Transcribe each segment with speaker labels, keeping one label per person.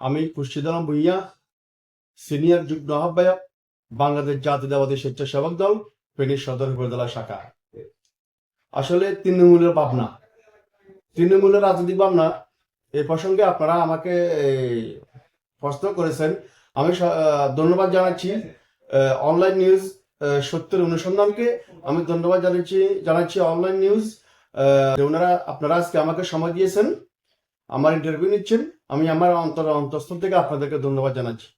Speaker 1: আমি খুরশিদারাম ভুইয়া সিনিয়র যুগ্ম আহ্বায়ক, বাংলাদেশ জাতীয়তাবাদী স্বেচ্ছাসেবক দল, ফেনী সদর উপজেলা শাখা। আসলে তৃণমূলের ভাবনা। তৃণমূলের রাজনৈতিক ভাবনা এই প্রসঙ্গে আপনারা আমাকে প্রশ্ন করেছেন। আমি ধন্যবাদ জানাচ্ছি। অনলাইন নিউজ সত্যের অনুসন্ধানকে আমি ধন্যবাদ জানাচ্ছি জানাচ্ছি অনলাইন নিউজ ওনারা আপনারা আজকে আমাকে সময় দিয়েছেন। আমার ইন্টারভিউ নিচ্ছেন, আমি আমার অন্তর, অন্তঃস্থল থেকে আপনাদেরকে ধন্যবাদ জানাচ্ছি।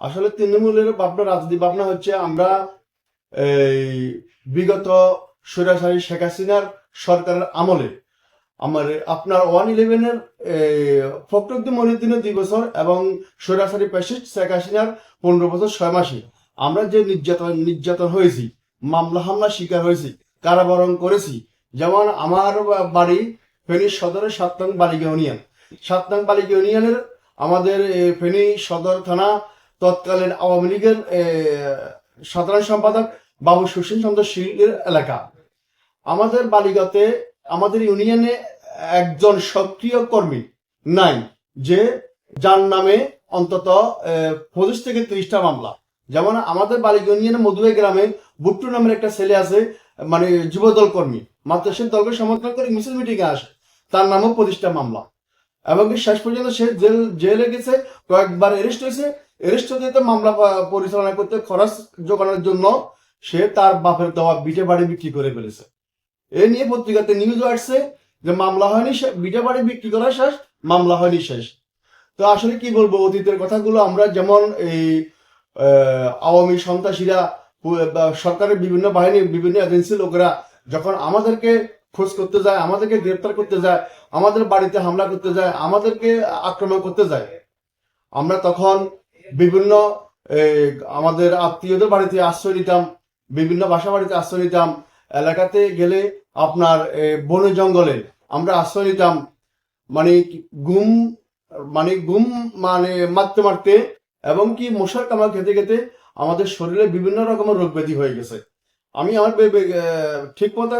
Speaker 1: আসলে তৃণমূলের ভাবনা রাজনীতি ভাবনা হচ্ছে আমরা এই বিগত সৈরাসারি শেখ হাসিনার সরকারের আমলে আমার, আপনার ওয়ান ইলেভেনের ফখরুদ্দিন মনিউদ্দিনের দুই বছর এবং সৈরাসারি প্যাসিস্ট শেখ হাসিনার পনেরো বছর ছয় মাসে আমরা যে নির্যাতন নির্যাতন হয়েছি, মামলা হামলা শিকার হয়েছি, কারাবরণ করেছি, যেমন আমার বাড়ি ফেনী সদরের সাত নং বালিকা ইউনিয়ন সাত বালিকা ইউনিয়নের আমাদের ফেনী সদর থানা তৎকালীন আওয়ামী লীগের সাধারণ সম্পাদক বাবু সুশীল চন্দ্র শীলের এলাকা। আমাদের বালিগাতে, আমাদের ইউনিয়নে একজন সক্রিয় কর্মী নাই, যে যার নামে অন্তত পঁচিশ থেকে ত্রিশটা মামলা। যেমন আমাদের বালিকা ইউনিয়নের মধুবাই গ্রামে বুট্টু নামের একটা ছেলে আছে মানে যুবদল কর্মী। মাত্র সে দলকে সমর্থন করে মিছিল মিটিংয়ে আসে, তার নামও প্রতিষ্ঠা মামলা। এবং শেষ পর্যন্ত সে জেল, জেলে গেছে, কয়েকবার অ্যারেস্ট হয়েছে। অ্যারেস্ট হতে মামলা পরিচালনা করতে খরচ জোগানোর জন্য সে তার বাপের দেওয়া বিটে বাড়ি বিক্রি করে ফেলেছে। এ নিয়ে পত্রিকাতে নিউজ আসছে যে মামলা হয়নি বিটে বাড়ি বিক্রি করা শেষ, মামলা হয়নি শেষ। তো আসলে কি বলব, অতীতের কথাগুলো আমরা যেমন এই আওয়ামী সন্ত্রাসীরা সরকারের বিভিন্ন বাহিনী বিভিন্ন এজেন্সি লোকেরা যখন আমাদেরকে খোঁজ করতে যায়, আমাদেরকে গ্রেপ্তার করতে যায়, আমাদের বাড়িতে হামলা করতে যায়, আমাদেরকে আক্রমণ করতে যায়। আমরা তখন বিভিন্ন আমাদের আত্মীয়দের বাড়িতে আশ্রয় নিতাম, বিভিন্ন বাসা বাড়িতে আশ্রয় নিতাম। এলাকাতে গেলে আপনার বনে জঙ্গলে আমরা আশ্রয় নিতাম। মানে গুম মানে গুম মানে মারতে মারতে এবং কি মশার কামড় খেতে খেতে আমাদের শরীরে বিভিন্ন রকমের রোগ ব্যাধি হয়ে গেছে। আমি আমার ঠিক মতো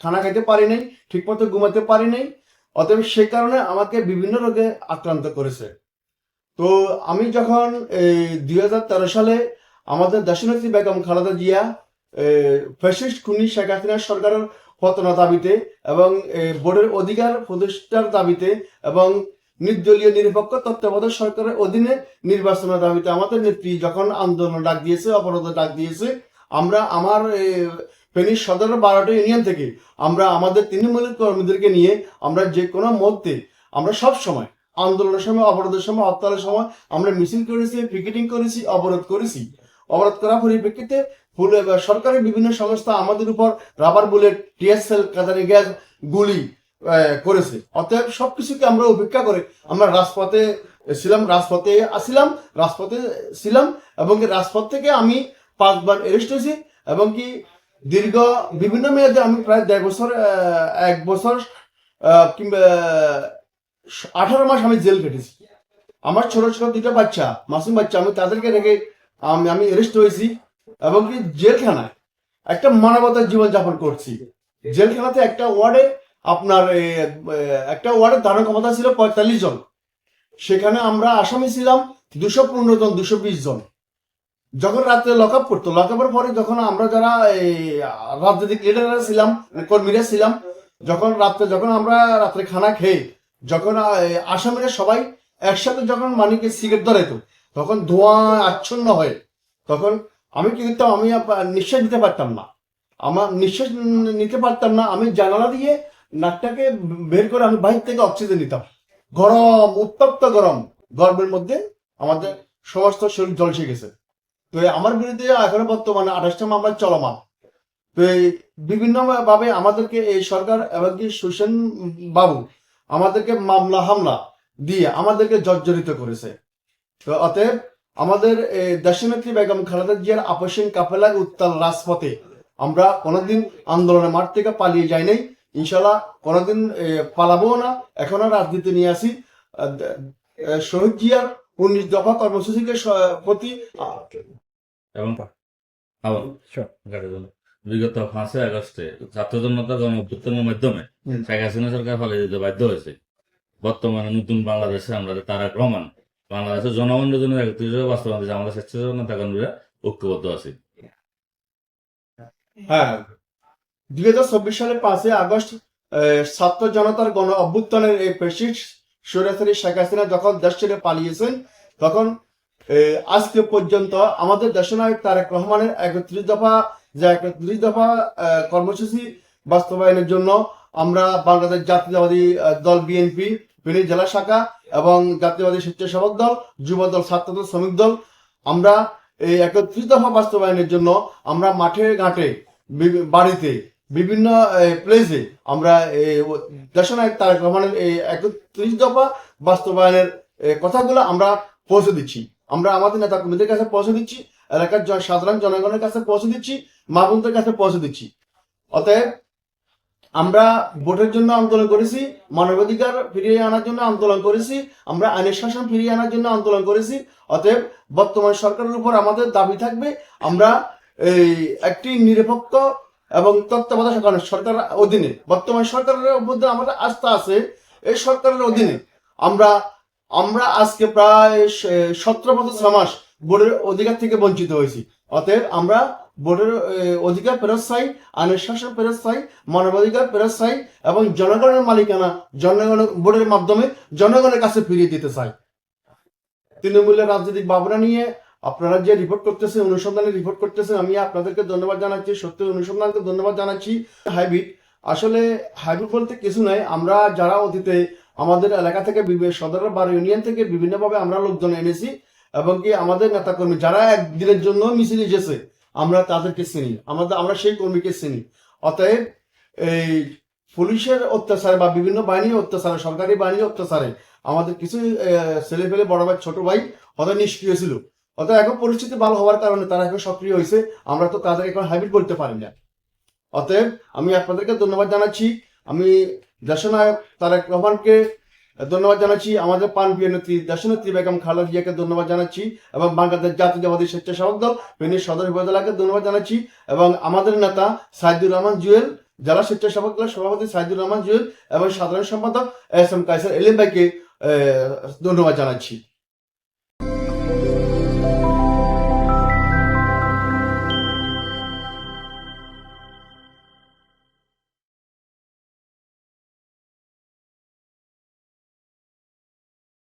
Speaker 1: খানা খাইতে পারি নাই ঠিক মতো ঘুমাতে পারি নাই। অতএব সে কারণে আমাকে বিভিন্ন রোগে আক্রান্ত করেছে। তো আমি যখন এই দু হাজার তেরো সালে আমাদের দেশনেত্রী বেগম খালেদা জিয়া ফ্যাসিস্ট খুনি শেখ হাসিনার সরকারের পতনের দাবিতে এবং বোর্ডের অধিকার প্রতিষ্ঠার দাবিতে এবং নির্দলীয় নিরপেক্ষ তত্ত্বাবধায়ক সরকারের অধীনে নির্বাচনের দাবিতে আমাদের নেত্রী যখন আন্দোলন ডাক দিয়েছে অবরোধ ডাক দিয়েছে, আমরা আমার ফেনীর সদর বারোটা ইউনিয়ন থেকে আমরা আমাদের তৃণমূলের কর্মীদেরকে নিয়ে আমরা যে কোনো মুহূর্তে আমরা সব সময় আন্দোলনের সময়, অবরোধের সময়, হরতালের সময় আমরা মিছিল করেছি, পিকেটিং করেছি, অবরোধ করেছি। অবরোধ করার পরিপ্রেক্ষিতে সরকারের বিভিন্ন সংস্থা আমাদের উপর রাবার বুলেট, টিএসএল কাজারি গ্যাস গুলি করেছে। অতএব সবকিছুকে আমরা উপেক্ষা করে আমরা রাজপথে ছিলাম, রাজপথে আসছিলাম রাজপথে ছিলাম এবং রাজপথ থেকে আমি পাঁচবার অ্যারেস্ট হয়েছি এবং কি দীর্ঘ বিভিন্ন মেয়াদে আমি প্রায় দেড় বছর এক বছর কিংবা আঠারো মাস আমি জেল কেটেছি আমার ছোট ছোট দুটো বাচ্চা, মাসুম বাচ্চা, আমি তাদেরকে রেখে আমি আমি অ্যারেস্ট হয়েছি এবং কি জেলখানায় একটা মানবতার জীবন যাপন করছি। জেলখানাতে একটা ওয়ার্ডে আপনার একটা ওয়ার্ডের ধারণ ক্ষমতা ছিল পঁয়তাল্লিশ জন। সেখানে আমরা আসামি ছিলাম দুশো পনেরো জন, দুশো বিশ জন। যখন রাত্রে লক আপ করতো লক আপের পরে যখন আমরা যারা এই রাজনৈতিক লিডাররা ছিলাম, কর্মীরা ছিলাম, যখন রাত্রে, যখন আমরা রাত্রে খানা খেয়ে, যখন আসামিরা সবাই একসাথে যখন মানিকে সিগারেট ধরাইতো, তখন ধোঁয়া আচ্ছন্ন হয়ে। তখন আমি কি করতাম, আমি নিঃশ্বাস নিতে পারতাম না। আমার নিঃশ্বাস নিতে পারতাম না, আমি জানালা দিয়ে নাকটাকে বের করে আমি বাইরে থেকে অক্সিজেন নিতাম। গরম, উত্তপ্ত গরম, গরমের মধ্যে আমাদের সমস্ত শরীর জলসে গেছে। তো আমার বিরুদ্ধে এখনও বর্তমানে আঠাশটা মামলা চলমান। তো এই বিভিন্ন ভাবে আমাদেরকে এই সরকার এবং কি সুসেন বাবু আমাদেরকে মামলা, হামলা দিয়ে আমাদেরকে জর্জরিত করেছে। তো অতএব আমাদের দেশনেত্রী বেগম খালেদা জিয়ার আপসীন কাফেলার উত্তাল রাজপথে আমরা কোনোদিন আন্দোলনের মাঠ থেকে পালিয়ে যাই নাই। ইনশাল্লাহ কোনোদিন পালাবো না। এখনও রাজনীতি নিয়ে আসি। শহীদ জিয়ার উনিশ দফা কর্মসূচিকে প্রতি
Speaker 2: এবং আবার বিগত পাঁচই আগস্টে ছাত্র জনতা গণ অভ্যুত্থানের মাধ্যমে শেখ হাসিনা সরকার ফলে দিতে বাধ্য হয়েছে। বর্তমানে নতুন বাংলাদেশে আমরা যে তারাক রহমান বাংলাদেশের জনগণের জন্য একত্রিশ বাস্তবায়ন দিয়েছে আমাদের স্বেচ্ছাসেবক নেতা কর্মীরা ঐক্যবদ্ধ আছে।
Speaker 1: হ্যাঁ দুই হাজার চব্বিশ সালের পাঁচই আগস্ট আহ, ছাত্র জনতার গণ অভ্যুত্থানের এই পেশিস সৈরাসরি শেখ হাসিনা যখন দেশ ছেড়ে পালিয়েছেন তখন আজকে পর্যন্ত আমাদের দেশনায়ক তারেক রহমানের একত্রিশ দফা যে একত্রিশ দফা কর্মসূচি বাস্তবায়নের জন্য আমরা বাংলাদেশ জাতীয়তাবাদী দল বিএনপি, ফেনী জেলা শাখা এবং জাতীয়বাদী স্বেচ্ছাসেবক দল, যুব দল ছাত্রদল শ্রমিক দল, আমরা এই একত্রিশ দফা বাস্তবায়নের জন্য আমরা মাঠে, ঘাটে বাড়িতে, বিভিন্ন প্লেসে আমরা দেশনায়ক তারেক রহমানের এই একত্রিশ দফা বাস্তবায়নের কথাগুলো আমরা পৌঁছে দিচ্ছি। আমরা আমাদের নেতা কর্মীদের কাছে পৌঁছে দিচ্ছি, এলাকার সাধারণ জনগণের কাছে পৌঁছে দিচ্ছি, মা বোনদের কাছে পৌঁছে দিচ্ছি। অতএব আমরা ভোটের জন্য আন্দোলন করেছি, মানবাধিকার ফিরিয়ে আনার জন্য আন্দোলন করেছি, আমরা আইনের শাসন ফিরিয়ে আনার জন্য আন্দোলন করেছি। অতএব বর্তমান সরকারের উপর আমাদের দাবি থাকবে, আমরা এই একটি নিরপেক্ষ এবং তত্ত্বাবধায়ক সরকার অধীনে, বর্তমান সরকারের মধ্যে আমাদের আস্থা আছে, এই সরকারের অধীনে আমরা আমরা আজকে প্রায় সতেরো বছর ছ মাস বোর্ডের অধিকার থেকে বঞ্চিত হয়েছি। অতএব আমরা বোর্ডের অধিকার ফেরত চাই আইনের শাসন ফেরত চাই, মানবাধিকার ফেরত চাই এবং জনগণের মালিকানা জনগণের বোর্ডের মাধ্যমে জনগণের কাছে ফিরিয়ে দিতে চাই। তৃণমূলের রাজনৈতিক ভাবনা নিয়ে আপনারা যে রিপোর্ট করতেছেন, অনুসন্ধানে রিপোর্ট করতেছেন, আমি আপনাদেরকে ধন্যবাদ জানাচ্ছি, সত্যি অনুসন্ধানকে ধন্যবাদ জানাচ্ছি। হাইব্রিড, আসলে হাইব্রিড বলতে কিছু নয় আমরা যারা অতীতে আমাদের এলাকা থেকে সদর বার ইউনিয়ন থেকে বিভিন্নভাবে আমরা লোকজন এনেছি এবং কি আমাদের নেতাকর্মী যারা একদিনের জন্য মিছিল এসেছে আমরা তাদেরকে চিনি। আমাদের, আমরা সেই কর্মীকে চিনি। অতএব এই পুলিশের অত্যাচারে বা বিভিন্ন বাহিনীর অত্যাচারে, সরকারি বাহিনীর অত্যাচারে আমাদের কিছু ছেলে পেলে, বড় ভাই, ছোট ভাই হয়তো নিষ্ক্রিয় ছিল। অর্থাৎ এখন পরিস্থিতি ভালো হওয়ার কারণে তারা এখন সক্রিয় হয়েছে। আমরা তো তাদের এখন হাইব্রিড বলতে পারি না। অতএব আমি আপনাদেরকে ধন্যবাদ জানাচ্ছি। আমি দেশনায়ক তারেক রহমানকে ধন্যবাদ জানাচ্ছি। আমাদের পান প্রিয় নেত্রী দেশনেত্রী বেগম খালেদা জিয়াকে ধন্যবাদ জানাচ্ছি এবং বাংলাদেশ জাতীয় জাতীয়তাবাদী স্বেচ্ছাসেবক দল ফেনীর সদর উপজেলাকে ধন্যবাদ জানাচ্ছি এবং আমাদের নেতা সাইদুর রহমান জুয়েল, জেলা স্বেচ্ছাসেবক দলের সভাপতি সাইদুর রহমান জুয়েল এবং সাধারণ সম্পাদক এস এম কাইসার এলিম ভাইকে ধন্যবাদ জানাচ্ছি।